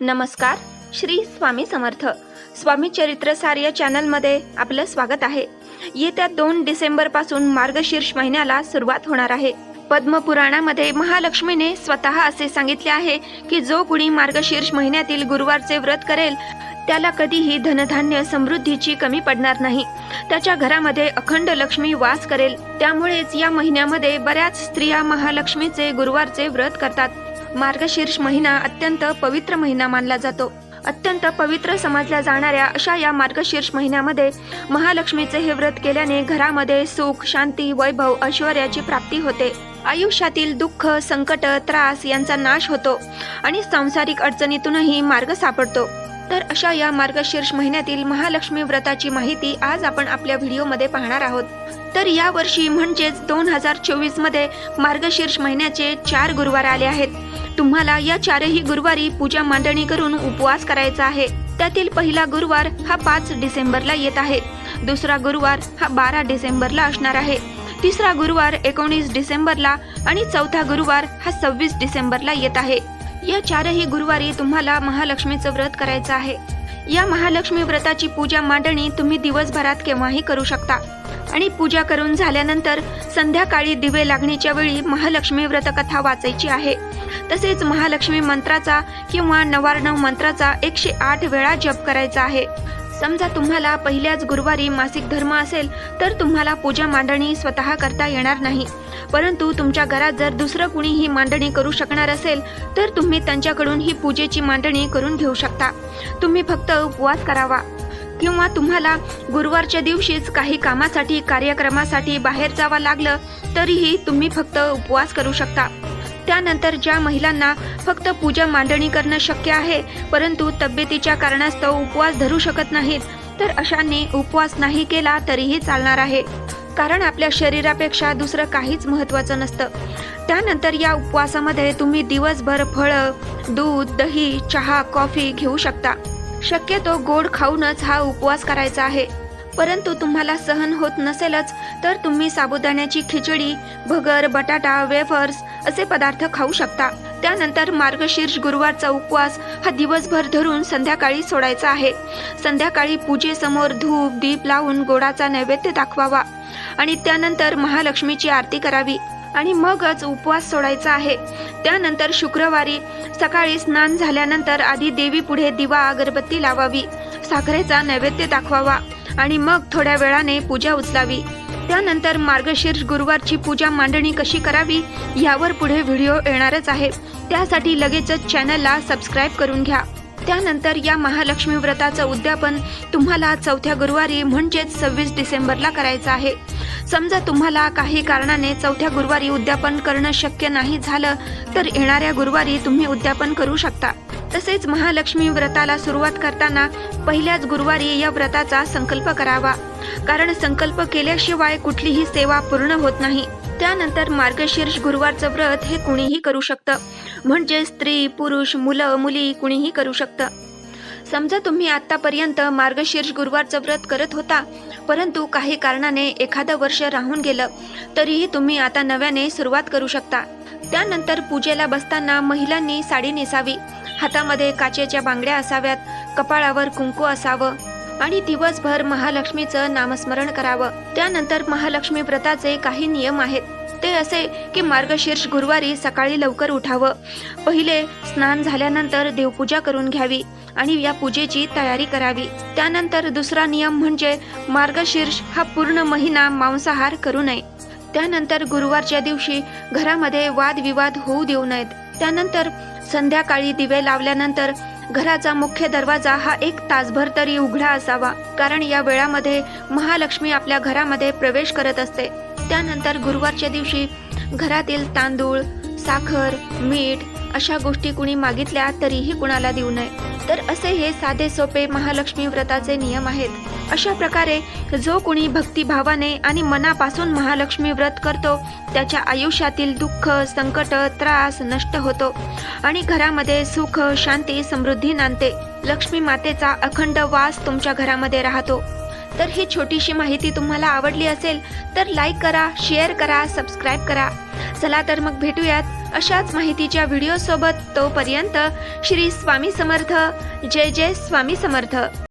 नमस्कार श्री स्वामी समर्थ. स्वामी चरित्रसार या चॅनलमध्ये आपलं स्वागत आहे. येत्या दोन डिसेंबरपासून मार्गशीर्ष महिन्याला सुरुवात होणार आहे. पद्मपुराणामध्ये महालक्ष्मीने स्वतः असे सांगितले आहे की जो कुणी मार्गशीर्ष महिन्यातील गुरुवारचे व्रत करेल त्याला कधीही धनधान्य समृद्धीची कमी पडणार नाही. त्याच्या घरामध्ये अखंड लक्ष्मी वास करेल. त्यामुळेच या महिन्यामध्ये बऱ्याच स्त्रिया महालक्ष्मीचे गुरुवारचे व्रत करतात. मार्गशीर्ष महिना अत्यंत पवित्र महिना मानला जातो. अत्यंत पवित्र समजल्या जाणाऱ्या अशा या मार्गशीर्ष महिन्यामध्ये महालक्ष्मीचे हे व्रत केल्याने घरामध्ये सुख शांती वैभव ऐश्वर्याची प्राप्ती होते. आयुष्यातील दुःख संकट त्रास यांचा नाश होतो आणि सांसारिक अडचणीतूनही मार्ग सापडतो. तर अशा या मार्गशीर्ष महिन्यातील महालक्ष्मी व्रताची माहिती आज आपण आपल्या व्हिडिओमध्ये पाहणार आहोत. तर या वर्षी म्हणजेच दोन हजार चोवीसमध्ये मार्गशीर्ष महिन्याचे चार गुरुवार आले आहेत. तुम्हाला या चारही गुरुवारी पूजा मांडणी करून उपवास करायचा आहे. त्यातील पहिला गुरुवार हा पाच डिसेंबरला येत आहे. दुसरा गुरुवार हा बारा डिसेंबरला असणार आहे. तिसरा गुरुवार एकोणीस डिसेंबरला आणि चौथा गुरुवार हा सव्वीस डिसेंबरला येत आहे. या चारही गुरुवारी तुम्हाला महालक्ष्मीचं व्रत करायचं आहे. या महालक्ष्मी व्रताची पूजा मांडणी तुम्ही दिवसभरात केव्हाही करू शकता. आणि पूजा करून झाल्यानंतर संध्याकाळी दिवे लागणीच्या वेळी महालक्ष्मी व्रतकथा वाचायची आहे. तसेच महालक्ष्मी मंत्राचा किंवा नवार्णव मंत्राचा एकशे आठ वेळा जप करायचा आहे. समजा तुम्हाला पहिल्याच गुरुवारी मासिक धर्म असेल तर तुम्हाला पूजा मांडणी स्वतः करता येणार नाही. परंतु तुमच्या घरात जर दुसरं कुणी ही मांडणी करू शकणार असेल तर तुम्ही त्यांच्याकडून ही पूजेची मांडणी करून घेऊ शकता. तुम्ही फक्त उपवास करावा. किंवा तुम्हाला गुरुवारच्या दिवशीच काही कामासाठी कार्यक्रमासाठी बाहेर जावं लागलं तरीही तुम्ही फक्त उपवास करू शकता. त्यानंतर ज्या महिलांना फक्त पूजा मांडणी करणं शक्य आहे परंतु तब्येतीच्या कारणास्तव उपवास धरू शकत नाहीत तर अशांनी उपवास नाही केला तरीही चालणार आहे. कारण आपल्या शरीरापेक्षा दुसरं काहीच महत्त्वाचं नसतं. त्यानंतर या उपवासामध्ये तुम्ही दिवसभर फळं दूध दही चहा कॉफी घेऊ शकता. शक्यतो गोड खाऊनच हा उपवास करायचा आहे. परंतु तुम्हाला सहन होत नसेलच तर तुम्ही साबुदाण्याची खिचडी भगर बटाटा वेफर्स असे पदार्थ खाऊ शकता. त्यानंतर मार्गशीर्ष गुरुवारचा उपवास हा दिवसभर धरून संध्याकाळी सोडायचा आहे. संध्याकाळी पूजेसमोर धूप दीप लावून गोडाचा नैवेद्य दाखवावा. आणि त्यानंतर महालक्ष्मीची आरती करावी. आणि मगच उपवास सोडायचा आहे. त्यानंतर शुक्रवारी सकाळी स्नान झाल्यानंतर आधी देवी पुढे दिवा अगरबत्ती लावावी. साखरेचा नैवेद्य दाखवावा आणि मग थोड्या वेळाने पूजा उचलावी. त्यानंतर मार्गशीर्ष गुरुवारची पूजा मांडणी कशी करावी यावर पुढे व्हिडिओ येणारच आहे. त्यासाठी लगेचच चॅनलला सबस्क्राईब करून घ्या. त्यानंतर या महालक्ष्मी व्रताचं उद्यापन तुम्हाला चौथ्या गुरुवारी म्हणजेच सव्वीस डिसेंबरला करायचं आहे. समजा तुम्हाला काही कारणाने चौथ्या गुरुवारी उद्यापन करणं शक्य नाही झालं तर येणाऱ्या गुरुवारी तुम्ही उद्यापन करू शकता. तसेच महालक्ष्मी व्रताला सुरुवात करताना पहिल्याच गुरुवारी या व्रताचा संकल्प करावा. कारण संकल्प केल्याशिवाय कुठलीही सेवा पूर्ण होत नाही. त्यानंतर मार्गशीर्ष गुरुवारचं व्रत हे कुणीही करू शकतं. म्हणजे स्त्री पुरुष मुलं मुली कुणीही करू शकतं. समजा तुम्ही आतापर्यंत मार्गशीर्ष गुरुवारचं व्रत करत होता परंतु काही कारणाने एखादं वर्ष राहून गेलं तरीही तुम्ही आता नव्याने सुरुवात करू शकता. त्यानंतर पूजेला बसताना महिलांनी साडी नेसावी. हातामध्ये काचेच्या बांगड्या असाव्यात कपाळावर कुंकू असावं आणि दिवसभर महालक्ष्मीचं नामस्मरण करावं. त्यानंतर महालक्ष्मी व्रताचे काही नियम आहेत. ते असे की मार्गशीर्ष गुरुवारी सकाळी लवकर उठावं. पहिले स्नान झाल्यानंतर देवपूजा करून घ्यावी आणि या पूजेची तयारी करावी. त्यानंतर दुसरा नियम म्हणजे मार्गशीर्ष हा पूर्ण महिना मांसाहार करू नये. त्यानंतर गुरुवारच्या दिवशी घरामध्ये वादविवाद होऊ देऊ नयेत. त्यानंतर संध्याकाळी दिवे लावल्यानंतर घराचा मुख्य दरवाजा हा एक तासभर तरी उघडा असावा कारण या वेळामध्ये महालक्ष्मी आपल्या घरामध्ये प्रवेश करत असते. त्यानंतर गुरुवारच्या दिवशी घरातील तांदूळ साखर मीठ अशा गोष्टी कुणी मागितल्या तरीही कुणाला देऊ नये. तर असे हे साधे सोपे महालक्ष्मी व्रताचे नियम आहेत. अशा प्रकारे जो कुणी भक्तिभावाने आणि मनापासून महालक्ष्मी व्रत करतो त्याच्या आयुष्यातील दुःख संकट त्रास नष्ट होतो आणि घरामध्ये सुख शांती समृद्धी नांदते. लक्ष्मी मातेचा अखंड वास तुमच्या घरामध्ये राहतो. तर ही छोटीशी माहिती तुम्हाला आवडली असेल तर लाईक करा शेअर करा सबस्क्राईब करा. चला तर मग भेटूयात अशाच माहितीच्या व्हिडिओसोबत तोपर्यंत श्री स्वामी समर्थ. जय जय स्वामी समर्थ.